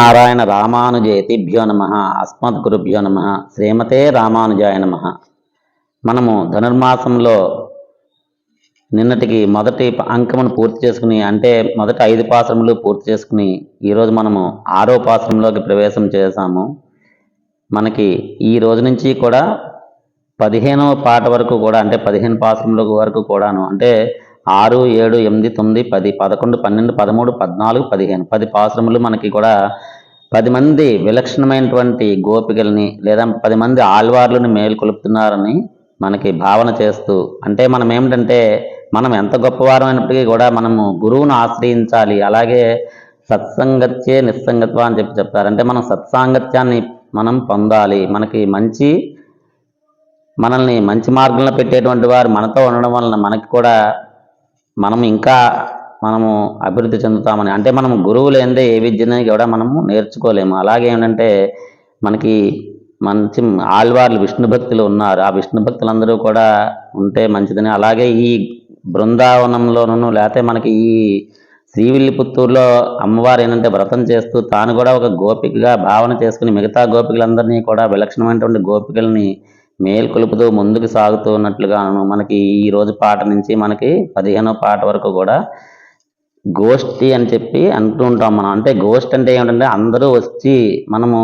శ్రీమన్నారాయణ రామానుజయతిభ్యో నమ అస్మద్గురుభ్యో నమ శ్రీమతే రామానుజాయ నమ. మనము ధనుర్మాసంలో నిన్నటికి మొదటి అంకమును పూర్తి చేసుకుని అంటే మొదటి ఐదు పాశ్రములు పూర్తి చేసుకుని ఈరోజు మనము ఆరో పాశ్రంలోకి ప్రవేశం చేశాము. మనకి ఈ రోజు నుంచి కూడా పదిహేనవ పాట వరకు కూడా అంటే పదిహేను పాశ్రముల వరకు కూడాను అంటే ఆరు ఏడు ఎనిమిది తొమ్మిది పది పదకొండు పన్నెండు పదమూడు పద్నాలుగు పదిహేను పది పాశ్రములు మనకి కూడా పది మంది విలక్షణమైనటువంటి గోపికల్ని లేదా పది మంది ఆళ్వార్లను మేల్కొలుపుతున్నారని మనకి భావన చేస్తూ అంటే మనం ఏమిటంటే మనం ఎంత గొప్పవారమైనప్పటికీ కూడా మనము గురువును ఆశ్రయించాలి అలాగే సత్సంగత్యే నిస్సంగత్వ అని చెప్పి చెప్తారు. అంటే మనం సత్సాంగత్యాన్ని మనం పొందాలి. మనకి మంచి మనల్ని మంచి మార్గంలో పెట్టేటువంటి వారు మనతో ఉండడం వలన మనకి కూడా మనం ఇంకా మనము అభివృద్ధి చెందుతామని. అంటే మనం గురువు లేనిదే ఏ విద్యని కూడా మనము నేర్చుకోలేము. అలాగే ఏంటంటే మనకి మంచి ఆళ్వార్లు విష్ణు భక్తులు ఉన్నారు. ఆ విష్ణు భక్తులందరూ కూడా ఉంటే మంచిదని. అలాగే ఈ బృందావనంలోనూ లేకపోతే మనకి ఈ శ్రీవిల్లిపుత్తూరులో అమ్మవారు ఏంటంటే వ్రతం చేస్తూ తాను కూడా ఒక గోపికగా భావన చేసుకుని మిగతా గోపికలందరినీ కూడా విలక్షణమైనటువంటి గోపికల్ని మేల్కొలుపుతూ ముందుకు సాగుతూ ఉన్నట్లుగాను మనకి ఈ రోజు పాట నుంచి మనకి పదిహేనో పాట వరకు కూడా గోష్ఠి అని చెప్పి అంటూ ఉంటాం మనం. అంటే గోష్ఠి అంటే ఏమిటంటే అందరూ వచ్చి మనము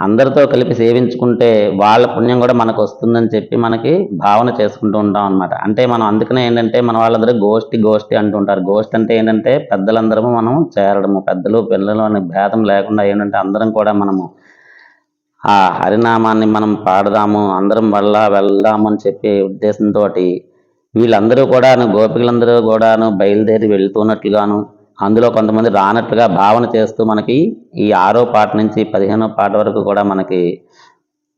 అందరితో కలిపి సేవించుకుంటే వాళ్ళ పుణ్యం కూడా మనకు వస్తుందని చెప్పి మనకి భావన చేసుకుంటూ ఉంటాం అనమాట అంటే మనం అందుకనే ఏంటంటే మన వాళ్ళందరూ గోష్ఠి గోష్ఠి అంటుంటారు గోష్ఠి అంటే ఏంటంటే పెద్దలందరము మనం చేరడము. పెద్దలు పిల్లలు అనే భేదం లేకుండా ఏంటంటే అందరం కూడా మనము ఆ హరినామాన్ని మనం పాడదాము. అందరం వల్ల వెళ్దాము అని చెప్పే ఉద్దేశంతో వీళ్ళందరూ కూడాను గోపికలందరూ కూడాను బయలుదేరి వెళ్తున్నట్లుగాను అందులో కొంతమంది రానట్లుగా భావన చేస్తూ మనకి ఈ ఆరో పాట నుంచి పదిహేనో పాట వరకు కూడా మనకి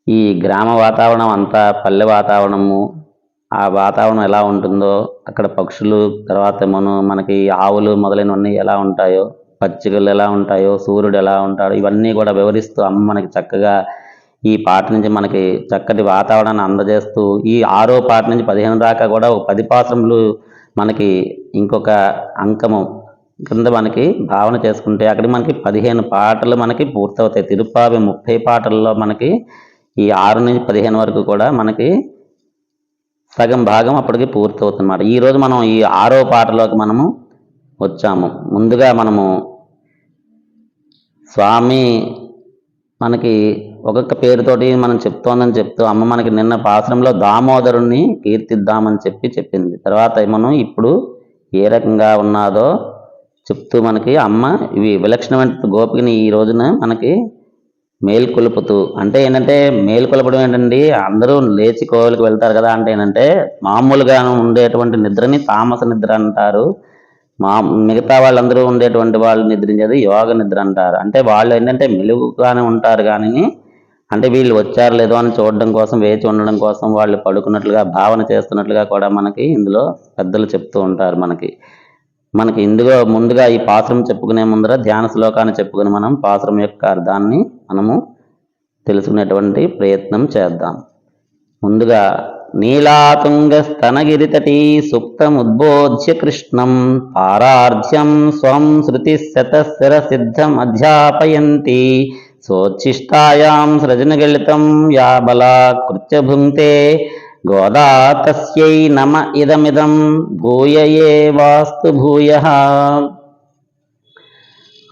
ఈ గ్రామ వాతావరణం అంతా పల్లె వాతావరణము ఆ వాతావరణం ఎలా ఉంటుందో అక్కడ పక్షులు తర్వాత మనం మనకి ఆవులు మొదలైనవన్నీ ఎలా ఉంటాయో పచ్చికలు ఎలా ఉంటాయో సూర్యుడు ఎలా ఉంటాడో ఇవన్నీ కూడా వివరిస్తూ అమ్మ మనకి చక్కగా ఈ పాట నుంచి మనకి చక్కటి వాతావరణాన్ని అందజేస్తూ ఈ ఆరో పాట నుంచి పదిహేను దాకా కూడా ఒక పది పాత్రములు మనకి ఇంకొక అంకము కింద మనకి భావన చేసుకుంటే అక్కడ మనకి పదిహేను పాటలు మనకి పూర్తవుతాయి. తిరుపావి ముప్పై పాటల్లో మనకి ఈ ఆరు నుంచి పదిహేను వరకు కూడా మనకి సగం భాగం అప్పటికి పూర్తవుతుందన్నమాట. ఈరోజు మనం ఈ ఆరో పాటలోకి మనము వచ్చాము. ముందుగా మనము స్వామి మనకి ఒక్కొక్క పేరుతోటి మనం చెప్తోందని చెప్తూ అమ్మ మనకి నిన్న పాశ్రంలో దామోదరుణ్ణి కీర్తిద్దామని చెప్పి చెప్పింది. తర్వాత మనం ఇప్పుడు ఏ రకంగా ఉన్నాదో చెప్తూ మనకి అమ్మ ఇవి విలక్షణమైన గోపికని ఈ రోజున మనకి మేల్కొలుపుతూ. అంటే ఏంటంటే మేల్కొలపడం ఏంటండి? అందరూ లేచి కోవిలకి వెళ్తారు కదా అంటే ఏంటంటే మామూలుగా ఉండేటువంటి నిద్రని తామస నిద్ర అంటారు. మా మిగతా వాళ్ళందరూ ఉండేటువంటి వాళ్ళు నిద్రించేది యోగ నిద్ర అంటారు. అంటే వాళ్ళు ఏంటంటే మెలుగుగానే ఉంటారు కానీ అంటే వీళ్ళు వచ్చారు లేదో అని చూడడం కోసం వేచి ఉండడం కోసం వాళ్ళు పడుకున్నట్లుగా భావన చేస్తున్నట్లుగా కూడా మనకి ఇందులో పెద్దలు చెప్తూ ఉంటారు మనకి. మనకి ఇందులో ముందుగా ఈ పాత్రం చెప్పుకునే ముందర ధ్యాన శ్లోకాన్ని చెప్పుకుని మనం పాత్రం యొక్క అర్థాన్ని మనము తెలుసుకునేటువంటి ప్రయత్నం చేద్దాం. ముందుగా నీలాతుంగస్తనగిరితటీ సుప్తముద్బోధ్య కృష్ణం పారార్ధ్యం స్వం శృతి సిద్ధం అధ్యాపయంతి సోచ్ఛిష్టాయాం సృజనగలితం యా బలా కృత్య గోదా తస్యై నమ ఇదమిదం భూయయే వాస్తు భూయ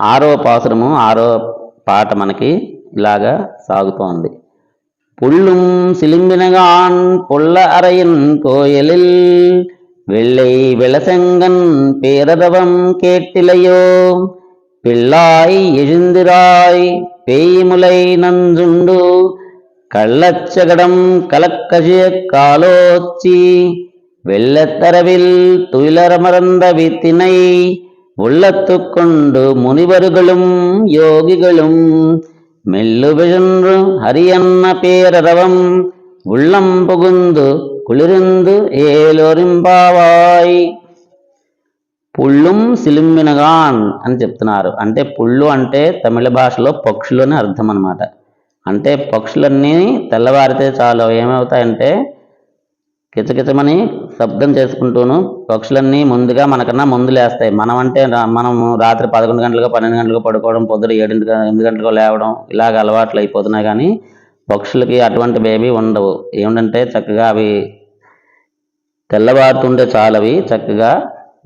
ఆరో పాసురము ఆరో పాట మనకి ఇలాగా సాగుతోంది. புள்ளும் சிலிம்பினகான் பொல்ல அறையின் கோயிலில் வெள்ளை விளசங்கன் பேரதவம் கேட்டிலையோ? பிள்ளாய் எழுந்திராய் பேய்முலை நஞ்சுண்டு கள்ளச்சகடம் கலக்கசிய காலோச்சி வெள்ளத்தரவில் துயிலரமர்ந்த வித்தினை உள்ளத்து கொண்டு முனிவர்களும் யோகிகளும் மெல்லுவிழன்று ஹரியன்ன பேரரவம் உள்ளம் புகுந்து குளிர்ந்து ఏలోరింబావాయ్ పుళ్ళుం సిలిమ్మినగాన్ అని చెప్తున్నారు అంటే పుళ్ళు అంటే తమిళ భాషలో పక్షులు అని అర్థం అనమాట అంటే పక్షులన్నీ తెల్లవారితే చాలు అవి ఏమవుతాయంటే కిచకిచమని శబ్దం చేసుకుంటూను పక్షులన్నీ ముందుగా మనకన్నా ముందు లేస్తాయి. మనం అంటే మనము రాత్రి పదకొండు గంటలకు పన్నెండు గంటలకు పడుకోవడం పొద్దున ఏడింటి ఎనిమిది గంటలకు లేవడం ఇలాగ అలవాట్లు అయిపోతున్నాయి కానీ పక్షులకి అటువంటి బేబీ ఉండవు. ఏమిటంటే చక్కగా అవి తెల్లవారుతుంటే చాలు అవి చక్కగా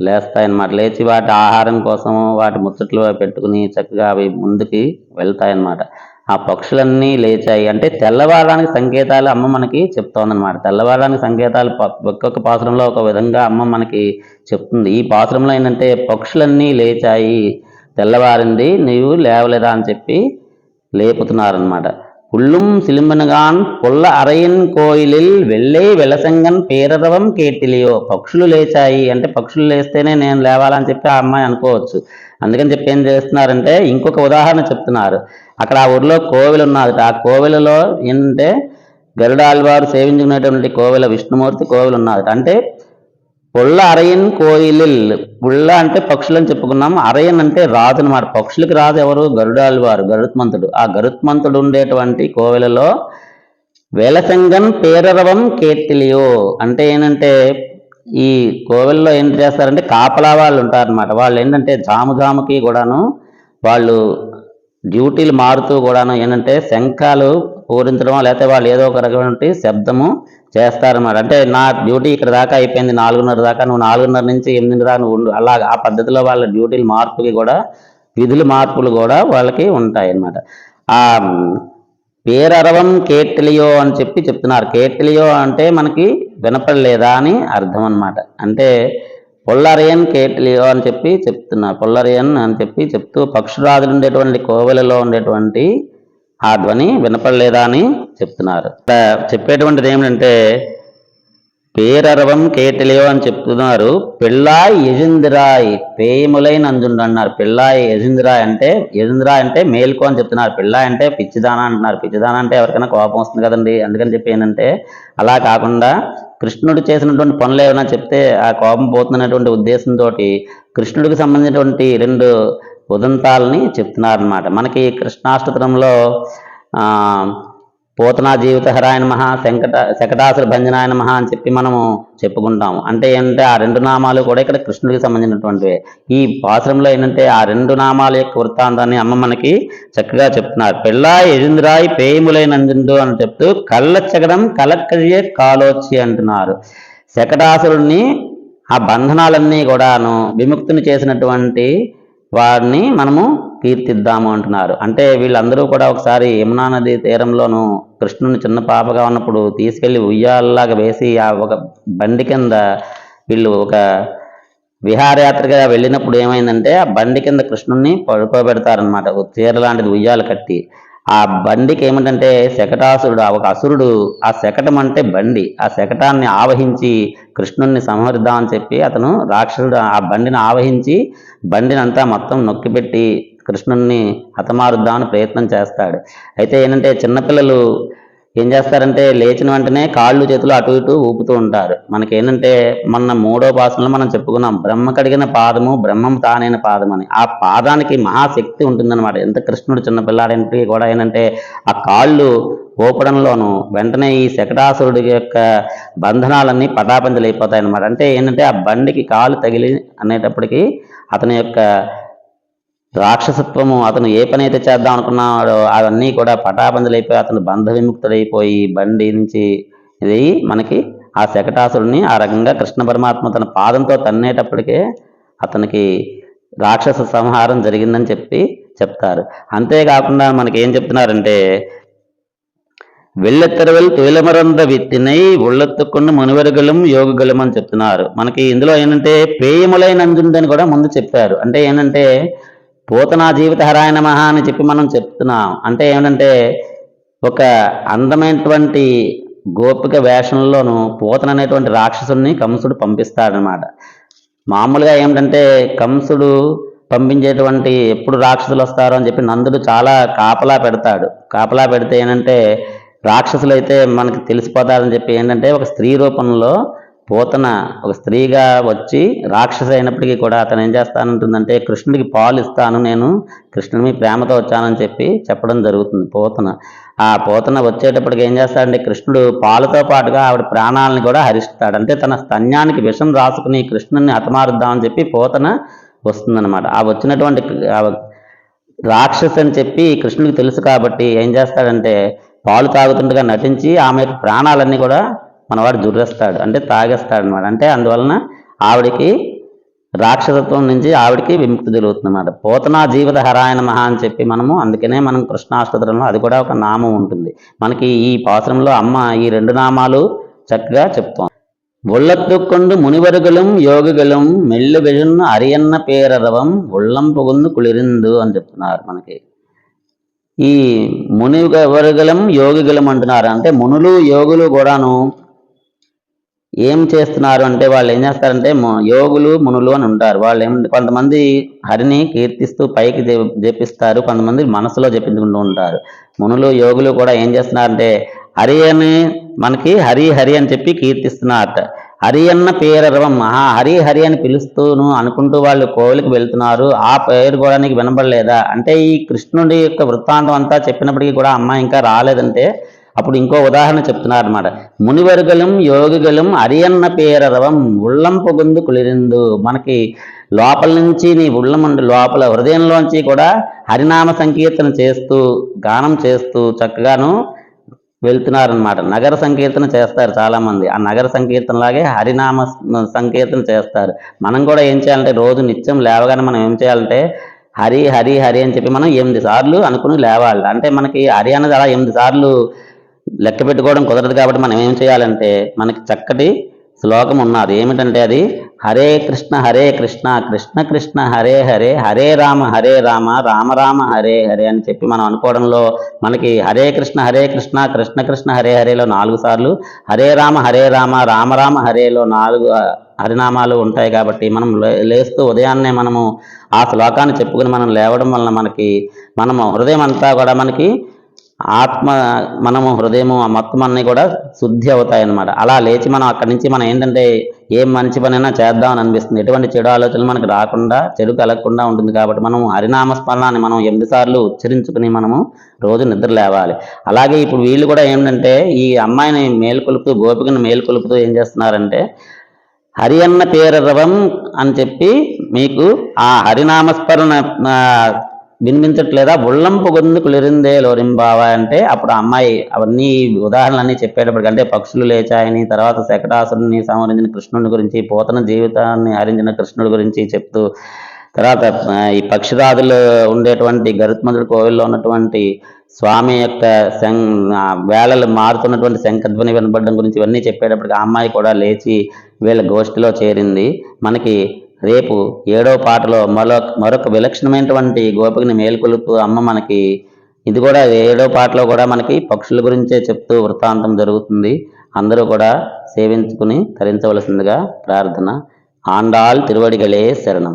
లేస్తాయి అన్నమాట లేచి వాటి ఆహారం కోసం వాటి ముచ్చట్లు పెట్టుకుని చక్కగా అవి ముందుకి వెళ్తాయి అన్నమాట ఆ పక్షులన్నీ లేచాయి. అంటే తెల్లవారడానికి సంకేతాలు అమ్మ మనకి చెప్తోందనమాట తెల్లవారడానికి సంకేతాలు ఒక్కొక్క పాత్రంలో ఒక విధంగా అమ్మ మనకి చెప్తుంది. ఈ పాత్రంలో ఏంటంటే పక్షులన్నీ లేచాయి. తెల్లవారింది నీవు లేవలేదా అని చెప్పి లేపుతున్నారనమాట உள்ளும் సిలింబనగాన్ పుల్ల అరయన్ కోయిలిల్ వెళ్ళే వెలసంగన్ పేరరవం కేటిలియో పక్షులు లేచాయి అంటే పక్షులు లేస్తేనే నేను లేవాలని చెప్పి ఆ అమ్మాయి అనుకోవచ్చు అందుకని చెప్పి ఏం చేస్తున్నారంటే ఇంకొక ఉదాహరణ చెప్తున్నారు. అక్కడ ఆ ఊర్లో కోవిల ఉన్నది ఆ కోవిలలో ఏంటంటే గరుడాల్వారు సేవించుకునేటువంటి కోవిల విష్ణుమూర్తి కోవిలు ఉన్నది అంటే పుల్ల అరయన్ కోయిలిల్ పుల్ల అంటే పక్షులు అని చెప్పుకున్నాం. అరయన్ అంటే రాజు అనమాట పక్షులకి రాజు ఎవరు? గరుడాలు వారు గరుత్మంతుడు. ఆ గరుత్మంతుడు ఉండేటువంటి కోవెలలో వేలసంగం పేరరవం కేటిలియో అంటే ఏంటంటే ఈ కోవెల్లో ఏం చేస్తారంటే కాపలా వాళ్ళు ఉంటారనమాట వాళ్ళు ఏంటంటే జాము జాముకి కూడాను వాళ్ళు డ్యూటీలు మారుతూ కూడాను ఏంటంటే శంఖాలు పూరించడం లేకపోతే వాళ్ళు ఏదో ఒక రకమైన శబ్దము చేస్తారన్నమాట అంటే నా డ్యూటీ ఇక్కడ దాకా అయిపోయింది నాలుగున్నర దాకా. నువ్వు నాలుగున్నర నుంచి ఎనిమిది దాకా నువ్వు ఉండు. అలా ఆ పద్ధతిలో వాళ్ళ డ్యూటీలు మార్పుకి కూడా విధుల మార్పులు కూడా వాళ్ళకి ఉంటాయి అన్నమాట ఆ పేరరవం కేటిలియో అని చెప్పి చెప్తున్నారు. కేటిలియో అంటే మనకి వినపడలేదా అని అర్థం అనమాట అంటే పొల్లరియన్ కేటిలియో అని చెప్పి చెప్తున్నారు. పొల్లరియన్ అని చెప్పి చెప్తూ పక్షురాజులు ఉండేటువంటి కోవెలలో ఉండేటువంటి ఆ ధ్వని వినపడలేదా అని చెప్తున్నారు. చెప్పేటువంటిది ఏమిటంటే పేరరవం కేటిలియో అని చెప్తున్నారు. పిల్లాయి యజుందిరాయ్ పేయములైన అంజుండు అన్నారు. పెళ్ళాయ్ యజుందిరాయ్ అంటే యజుందిరాయ్ అంటే మేల్కో అని చెప్తున్నారు. పిల్లాయి అంటే పిచ్చిదాన అంటున్నారు. పిచ్చిదాన అంటే ఎవరికైనా కోపం వస్తుంది కదండి. అందుకని చెప్పి ఏంటంటే అలా కాకుండా కృష్ణుడు చేసినటువంటి పనులు ఏమైనా చెప్తే ఆ కోపం పోతున్నటువంటి ఉద్దేశంతో కృష్ణుడికి సంబంధించినటువంటి రెండు ఉదంతాలని చెప్తున్నారనమాట మనకి కృష్ణాష్టతంలో పోతనా జీవిత మహా శంకట శకటాసుర భంజనాయ మహా అని చెప్పి మనము చెప్పుకుంటాము. అంటే ఏంటంటే ఆ రెండు నామాలు కూడా ఇక్కడ కృష్ణుడికి సంబంధించినటువంటివి. ఈ పాశ్రంలో ఏంటంటే ఆ రెండు నామాల యొక్క వృత్తాంతాన్ని అమ్మ మనకి చక్కగా చెప్తున్నారు. పెళ్ళాయి ఎజుంద్రాయి పేయములైనందు అని చెప్తూ కళ్ళ చెగడం కలక్కజే కాలోచి అంటున్నారు. శకటాసురుడిని ఆ బంధనాలన్నీ కూడాను విముక్తిని చేసినటువంటి వారిని మనము కీర్తిద్దాము అంటున్నారు. అంటే వీళ్ళందరూ కూడా ఒకసారి యమునా నది తీరంలోను కృష్ణుని చిన్న పాపగా ఉన్నప్పుడు తీసుకెళ్ళి ఉయ్యాలలాగా వేసి ఆ ఒక బండి కింద వీళ్ళు ఒక విహారయాత్రగా వెళ్ళినప్పుడు ఏమైందంటే ఆ బండి కింద కృష్ణుణ్ణి పడుకోబెడతారనమాట ఒక చీర లాంటిది ఉయ్యాలు కట్టి. ఆ బండికి ఏమిటంటే శకటాసురుడు ఒక అసురుడు ఆ శకటం అంటే బండి. ఆ శకటాన్ని ఆవహించి కృష్ణుణ్ణి సంహరిద్దామని చెప్పి అతను రాక్షసుడు ఆ బండిని ఆవహించి బండిని అంతా మొత్తం నొక్కిపెట్టి కృష్ణుణ్ణి హతమారుద్దామని ప్రయత్నం చేస్తాడు. అయితే ఏంటంటే చిన్నపిల్లలు ఏం చేస్తారంటే లేచిన వెంటనే కాళ్ళు చేతులు అటు ఇటు ఊపుతూ ఉంటారు. మనకి ఏంటంటే మొన్న మూడో భాషలో మనం చెప్పుకున్నాం బ్రహ్మ కడిగిన పాదము బ్రహ్మం తానైన పాదం అని ఆ పాదానికి మహాశక్తి ఉంటుందన్నమాట. ఎంత కృష్ణుడు చిన్నపిల్లాడంటే కూడా ఏంటంటే ఆ కాళ్ళు ఊపడంలోనూ వెంటనే ఈ శకటాసురుడి యొక్క బంధనాలన్నీ పటాపంచలైపోతాయి అన్నమాట అంటే ఏంటంటే ఆ బండికి కాలు తగిలి అనేటప్పటికీ అతని యొక్క రాక్షసత్వము అతను ఏ పని అయితే చేద్దాం అనుకున్నాడో అవన్నీ కూడా పటాబందలైపోయి అతను బంధ విముక్తుడైపోయి బండి నుంచి ఇది మనకి ఆ శకటాసురుని ఆ రకంగా కృష్ణ పరమాత్మ తన పాదంతో తన్నేటప్పటికే అతనికి రాక్షస సంహారం జరిగిందని చెప్పి చెప్తారు. అంతేకాకుండా మనకి ఏం చెప్తున్నారంటే వెళ్ళెత్తరవల్ తొలిమరంద విత్తినై ఒళ్ళెత్తుకున్న మునివరుగలం యోగగలం అని చెప్తున్నారు. మనకి ఇందులో ఏంటంటే పేయములైనందుందని కూడా ముందు చెప్పారు. అంటే ఏంటంటే పూతనా జీవిత హరాయ అని చెప్పి మనం చెప్తున్నాం. అంటే ఏంటంటే ఒక అందమైనటువంటి గోపిక వేషంలోను పూతన అనేటువంటి రాక్షసుడిని కంసుడు పంపిస్తాడనమాట మామూలుగా ఏమిటంటే కంసుడు పంపించేటువంటి ఎప్పుడు రాక్షసులు వస్తారో అని చెప్పి నందుడు చాలా కాపలా పెడతాడు. కాపలా పెడితే ఏంటంటే రాక్షసులు అయితే మనకి తెలిసిపోతారని చెప్పి ఏంటంటే ఒక స్త్రీ రూపంలో పోతన ఒక స్త్రీగా వచ్చి రాక్షస అయినప్పటికీ కూడా అతను ఏం చేస్తానంటుందంటే కృష్ణుడికి పాలు ఇస్తాను నేను కృష్ణుడి ప్రేమతో వచ్చానని చెప్పి చెప్పడం జరుగుతుంది పోతన. ఆ పోతన వచ్చేటప్పటికి ఏం చేస్తాడంటే కృష్ణుడు పాలతో పాటుగా ఆవిడ ప్రాణాలని కూడా హరిస్తాడు. అంటే తన స్తన్యానికి విషం రాసుకుని కృష్ణుని హతమారుద్దామని చెప్పి పోతన వస్తుందన్నమాట. ఆ వచ్చినటువంటి రాక్షసు రాక్షస్ అని చెప్పి కృష్ణుడికి తెలుసు కాబట్టి ఏం చేస్తాడంటే పాలు తాగుతుండగా నటించి ఆమె యొక్క ప్రాణాలన్నీ కూడా మనవాడు దుర్రేస్తాడు అంటే తాగేస్తాడు అనమాట అంటే అందువలన ఆవిడికి రాక్షసత్వం నుంచి ఆవిడికి విముక్తి జరుగుతుంది అన్నమాట పోతనా జీవిత హరాయణ మహా అని చెప్పి మనము అందుకనే మనం కృష్ణాష్టోత్తరంలో అది కూడా ఒక నామం ఉంటుంది. మనకి ఈ పాశ్రంలో అమ్మ ఈ రెండు నామాలు చక్కగా చెప్తాం. ఒళ్ళత్తుకొండు మునివరుగులం యోగిగలం మెల్లుగజున్ అరియన్న పేరరవం ఒళ్ళం పొగుందు కుళిరిందు అని చెప్తున్నారు మనకి. ఈ మునివరుగులం యోగిగులం అంటున్నారు. అంటే మునులు యోగులు కూడాను ఏం చేస్తున్నారు అంటే వాళ్ళు ఏం చేస్తారంటే ము- యోగులు మునులు అని ఉంటారు. వాళ్ళు ఏం కొంతమంది హరిని కీర్తిస్తూ పైకి జపిస్తారు. కొంతమంది మనసులో జపించుకుంటూ ఉంటారు. మునులు యోగులు కూడా ఏం చేస్తున్నారంటే హరి అని మనకి హరి హరి అని చెప్పి కీర్తిస్తున్నారట. హరి అన్న పేరరవం మహా హరి హరి అని పిలుస్తూను అనుకుంటూ వాళ్ళు కోవిలికి వెళ్తున్నారు. ఆ పేరు కూడా నీకు వినబడలేదా అంటే ఈ కృష్ణుడి యొక్క వృత్తాంతం అంతా చెప్పినప్పటికీ కూడా అమ్మాయి ఇంకా రాలేదంటే అప్పుడు ఇంకో ఉదాహరణ చెప్తున్నారు అనమాట మునివర్గలం యోగిగలం అరియన్న పేరరవం ఉళ్ళం పొగుందు కులిరిందు మనకి లోపల నుంచి నీ ఉళ్ళమండు లోపల హృదయంలోంచి కూడా హరినామ సంకీర్తన చేస్తూ గానం చేస్తూ చక్కగాను వెళ్తున్నారనమాట నగర సంకీర్తన చేస్తారు చాలామంది. ఆ నగర సంకీర్తనలాగే హరినామ సంకీర్తన చేస్తారు. మనం కూడా ఏం చేయాలంటే రోజు నిత్యం లేవగానే మనం ఏం చేయాలంటే హరి హరి హరి అని చెప్పి మనం ఎనిమిది సార్లు అనుకుని లేవాలి. అంటే మనకి హరి అనేది అలా ఎనిమిది సార్లు లెక్క పెట్టుకోవడం కుదరదు కాబట్టి మనం ఏం చేయాలంటే మనకి చక్కటి శ్లోకం ఉన్నది. ఏమిటంటే అది? హరే కృష్ణ హరే కృష్ణ కృష్ణ కృష్ణ హరే హరే హరే రామ హరే రామ రామ రామ హరే హరే అని చెప్పి మనం అనుకోవడంలో మనకి హరే కృష్ణ హరే కృష్ణ కృష్ణ కృష్ణ హరే హరేలో నాలుగు సార్లు హరే రామ హరే రామ రామ రామ హరేలో నాలుగు హరినామాలు ఉంటాయి కాబట్టి మనం లే- లేస్తూ ఉదయాన్నే మనము ఆ శ్లోకాన్ని చెప్పుకుని మనం లేవడం వలన మనకి మనము హృదయం అంతా కూడా మనకి ఆత్మ మనము హృదయము ఆ మొత్తం అన్నీ కూడా శుద్ధి అవుతాయి అన్నమాట అలా లేచి మనం అక్కడి నుంచి మనం ఏంటంటే ఏం మంచి పనైనా చేద్దామని అనిపిస్తుంది. ఎటువంటి చెడు ఆలోచనలు మనకు రాకుండా చెడు కలగకుండా ఉంటుంది కాబట్టి మనం హరినామ స్మరణాన్ని మనం ఎనిమిది సార్లు ఉచ్చరించుకుని మనము రోజు నిద్ర లేవాలి. అలాగే ఇప్పుడు వీళ్ళు కూడా ఏంటంటే ఈ అమ్మాయిని మేల్కొలుపుతూ గోపికను మేల్కొలుపుతూ ఏం చేస్తున్నారంటే హరి అన్న పేరవం అని చెప్పి మీకు ఆ హరినామస్మరణ వినిపించట్లేదా ఉళ్ళంపు గొంతు కులిరిందే లోరింబావా అంటే అప్పుడు అమ్మాయి అవన్నీ ఉదాహరణలన్నీ చెప్పేటప్పటికి అంటే పక్షులు లేచాయని తర్వాత శకటాసురుని సంహరించిన కృష్ణుని గురించి పోతన జీవితాన్ని హరించిన కృష్ణుడి గురించి చెప్తూ తర్వాత ఈ పక్షిరాజులు ఉండేటువంటి గరుత్మంతుడి కోవిల్లో ఉన్నటువంటి స్వామి యొక్క శం వేళలు మారుతున్నటువంటి శంఖధ్వని వినపడడం గురించి ఇవన్నీ చెప్పేటప్పటికి ఆ అమ్మాయి కూడా లేచి వీళ్ళ గోష్ఠిలో చేరింది. మనకి రేపు ఏడో పాటలో మరో మరొక విలక్షణమైనటువంటి గోపికని మేల్కొలుపు అమ్మ మనకి ఇది కూడా ఏడో పాటలో కూడా మనకి పక్షుల గురించే చెప్తూ వృత్తాంతం జరుగుతుంది. అందరూ కూడా సేవించుకుని తరించవలసిందిగా ప్రార్థన. ఆండాల్ తిరువడిగలే శరణం.